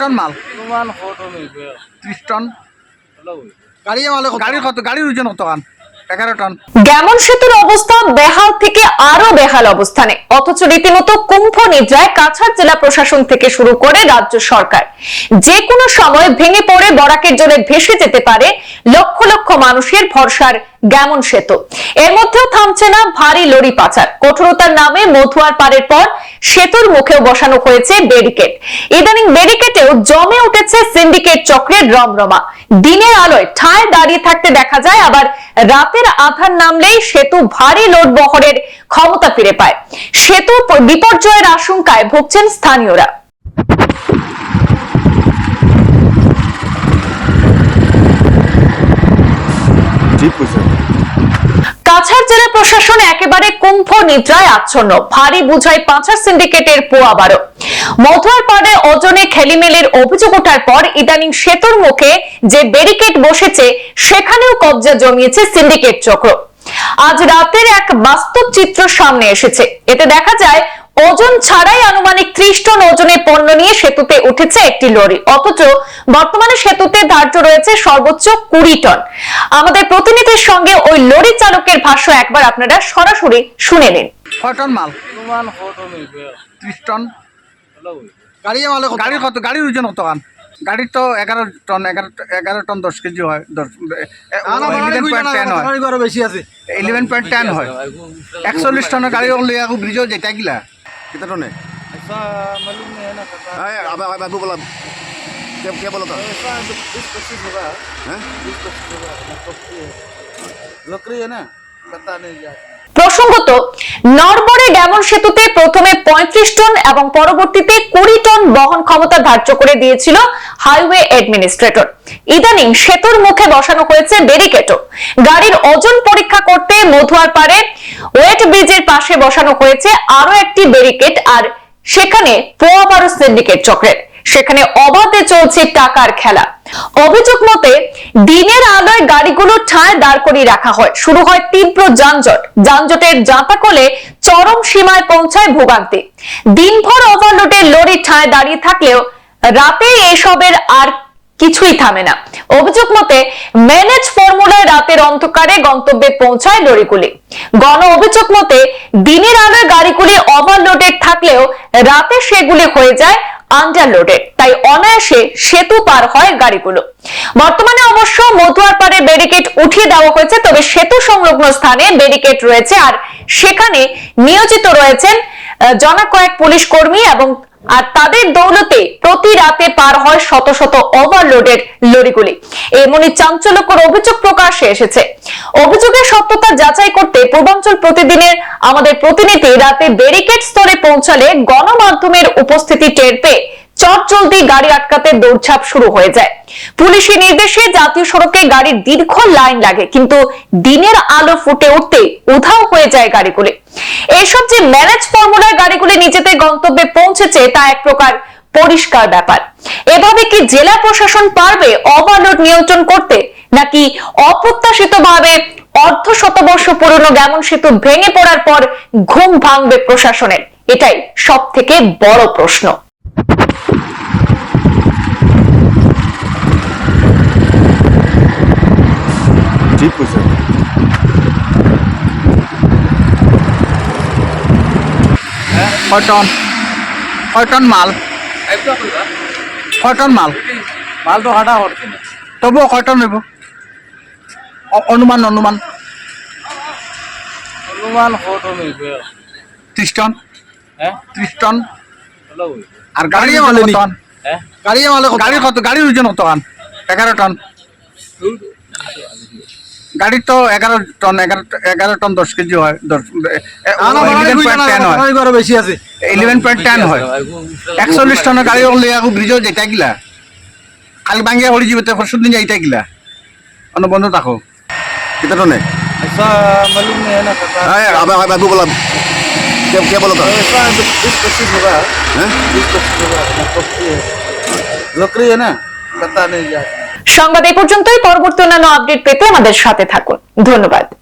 Ton মাল? ত্রিশ ton. ভালো হইবে গাড়ি মালে গাড়ির কত গাড়ির ওজন কত খান এগারো টন। গ্যামন সেতুর অবস্থা বেহাল থেকে আরও বেহাল অবস্থানে। অথচ রীতিমতো কুম্ভ নিদ্রায় কাছাড় জেলা প্রশাসন থেকে শুরু করে রাজ্য সরকার। যে কোনো সময় ভেঙে পড়ে বরাকের জলে ভেসে যেতে পারে লক্ষ লক্ষ মানুষের ভরসার গ্যামন সেতু। এর মধ্যেও থামছে না ভারী লরি পাচার। কঠোরতার নামে মধুয়ার পারের পর সেতুর মুখেও বসানো হয়েছে ব্যারিকেড ইদানিং ব্যারিকেডেও জমে উঠেছে সিন্ডিকেট চক্রের রমরমা। দিনের আলোয় ঠায় দাঁড়িয়ে থাকতে দেখা যায়, আবার রাতের আধার নামলেই সেতু ভারী লোড বহরের ক্ষমতা ফিরে পায়। সেতু বিপর্যয়ের আশঙ্কায় ভুগছেন স্থানীয়রা ঠিক কইছেন কাছাড় জেলা প্রশাসন একেবারে কুম্ভ নিদ্রায় আচ্ছন্ন। ভারী বুঝাই পাঁচার সিন্ডিকেটের পোয়া বারো। মধুয়ার পাড়ে অজনে খেলিমেলের অভিযোগ ওঠার পর ইদানিং সেতুর মুখে যে ব্যারিকেড বসেছে, সেখানেও কবজা জমিয়েছে সিন্ডিকেট চক্র। আজ রাতের এক বাস্তব চিত্র সামনে এসেছে। এতে দেখা যায় ওজন ছাড়াই আনুমানিক ত্রিশ টন ওজনের পণ্য নিয়ে সেতুতে উঠেছে একটি লরি। অথচ বর্তমানে সেতুতে ধার্য রয়েছে সর্বোচ্চ কুড়ি টন। আমাদের প্রতিনিধির সঙ্গে ওই লরি চালকের ভাষ্য একবার আপনারা সরাসরি শুনে নিন। টন মাল? ত্রিশ টন। গাড়ি মালে গাড়ির কত? গাড়ির ওজন কত খান গাড়ির তো এগারো টন এগারো এগারো টন দশ কেজি হয় দশ ইলেভেন পয়েন্ট টেন হয়। আছে। ইলেভেন পয়েন্ট টেন হয়। একচল্লিশ টনের গাড়ি হলে ব্রিজও যেটা গিলা कितना टन है ऐसा मालूम नहीं है ना काका हाँ, अब अब अब बोला क्या क्या बोला था ऐसा बीस पच्चीस होगा हैं? बीस पच्चीस होगा मतलब ये लकड़ी है ना पता नहीं जाता প্রসঙ্গত, নরবরে ডেমন সেতুতে প্রথমে পঁয়ত্রিশ টন এবং পরবর্তীতে কুড়ি টন বহন ক্ষমতা ধার্য করে দিয়েছিল হাইওয়ে অ্যাডমিনিস্ট্রেটর। ইদানিং সেতুর মুখে বসানো হয়েছে ব্যারিকেডও। গাড়ির ওজন পরীক্ষা করতে মধুয়ার পারে ওয়েট ব্রিজের পাশে বসানো হয়েছে আরও একটি ব্যারিকেড, আর সেখানে পোয়া বারো সিন্ডিকেট চক্রের। সেখানে অবাধে চলছে টাকার খেলা। অভিযোগ মতে, দিনের আলোয় গাড়িগুলো ঠায় দাঁড় করিয়ে রাখা হয়। শুরু হয় তীব্র যানজট। যানজটের জাঁতাকলে চরম সীমায় পৌঁছায় ভোগান্তি। দিনভর ওভারলোডের লরি ঠায় দাঁড়িয়ে থাকলেও রাতে এসবের আর কিছুই থামে না। অভিযোগ মতে, ম্যানেজ ফর্মুলায় রাতের অন্ধকারে গন্তব্যে পৌঁছায় লরিগুলি। গণ অভিযোগ মতে, দিনের আলোয় গাড়িগুলি ওভারলোডেড থাকলেও রাতে সেগুলি হয়ে যায় আন্ডারলোডেড তাই অনায়াসে সেতু পার হয় গাড়িগুলো। বর্তমানে অবশ্য মধুয়ার পারে ব্যারিকেড উঠিয়ে দেওয়া হয়েছে, তবে সেতু সংলগ্ন স্থানে ব্যারিকেড রয়েছে। আর সেখানে নিয়োজিত রয়েছেন জনা কয়েক পুলিশ কর্মী এবং আর তাদের দৌলতে প্রতি রাতে পার হয় শত শত ওভারলোডের লরিগুলি। এমনই চাঞ্চল্যকর অভিযোগ প্রকাশে এসেছে। অভিযোগের সত্যতা যাচাই করতে পূর্বাঞ্চল প্রতিদিনের আমাদের প্রতিনিধি রাতে ব্যারিকেড স্তরে পৌঁছালে গণমাধ্যমের উপস্থিতি টের পেয়ে চট জলদি গাড়ি আটকাতে দৌড়ঝাঁপ শুরু হয়ে যায়। পুলিশি নির্দেশে জাতীয় সড়কে গাড়ির দীর্ঘ লাইন লাগে, কিন্তু দিনের আলো ফুটে উঠতে উধাও হয়ে যায় গাড়িগুলি। এইসব যে ম্যানেজ ফর্মুলার গাড়িগুলি নিজেদের গন্তব্যে পৌঁছেছে, তা এক প্রকার পরিষ্কার ব্যাপার। এভাবে কি জেলা প্রশাসন পারবে ওভারলোড নিয়ন্ত্রণ করতে, নাকি অপ্রত্যাশিতভাবে অর্ধ শতবর্ষ পুরনো গ্যামন সেতু ভেঙে পড়ার পর ঘুম ভাঙবে প্রশাসনের? এটাই সব থেকে বড় প্রশ্ন। ঠিক কইছে কটন কটন মাল কটন মাল মালটো হাটা হর তবু কটন হইব। অনুমান অনুমান। অনুমান ত্রিশ টন। ত্রিশ টন। আর গাড়ি মালে গাড়ি মালে গাড়ি কত? গাড়ির ওজন কত টন? এগারো টন। গাড়ির তো এগারো টন এগারো এগারো টন দশ কেজি হয় বেশি আছে। ইলেভেন পয়েন্ট টেন হয়। একচল্লিশ টনের গাড়ি হলে এখন ব্রিজও যেটা গিলা। খালি বাঙ্গিয়া হরি যাবে ফসল দিন যাইটা গিলা। অন্য বন্ধ থাকো। কেটা টনে? বাবু বললাম। কে বলো হ্যাঁ? লোকরি সংবাদ এ পর্যন্তই। পরবর্তী অন্যান্য আপডেট পেতে আমাদের সাথে থাকুন। ধন্যবাদ।